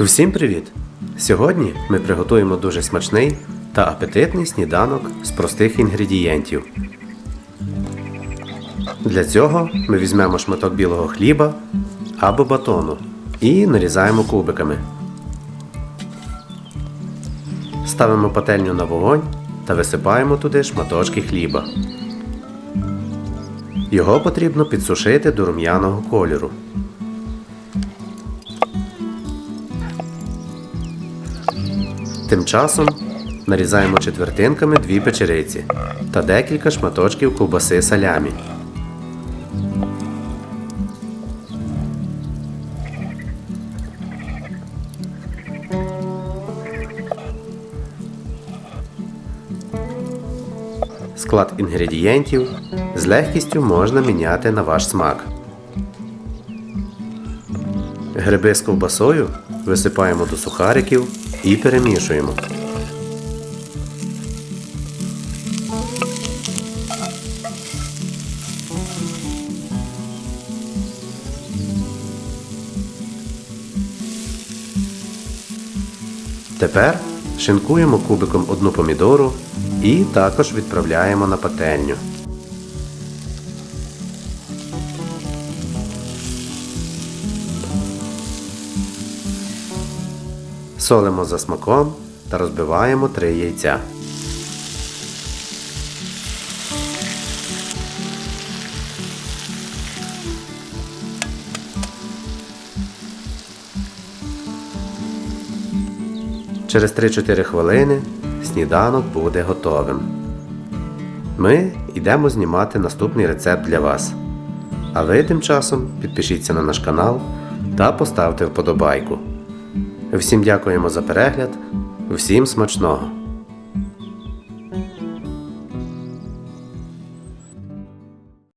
Всім привіт! Сьогодні ми приготуємо дуже смачний та апетитний сніданок з простих інгредієнтів. Для цього ми візьмемо шматок білого хліба або батону і нарізаємо кубиками. Ставимо пательню на вогонь та висипаємо туди шматочки хліба. Його потрібно підсушити до рум'яного кольору. Тим часом нарізаємо четвертинками дві печериці та декілька шматочків ковбаси салямі. Склад інгредієнтів з легкістю можна міняти на ваш смак. Гриби з ковбасою висипаємо до сухариків і перемішуємо. Тепер шинкуємо кубиком одну помідору і також відправляємо на пательню. Солимо за смаком та розбиваємо три яйця. Через 3-4 хвилини сніданок буде готовим. Ми йдемо знімати наступний рецепт для вас. А ви тим часом підпишіться на наш канал та поставте вподобайку. Всім дякуємо за перегляд, всім смачного!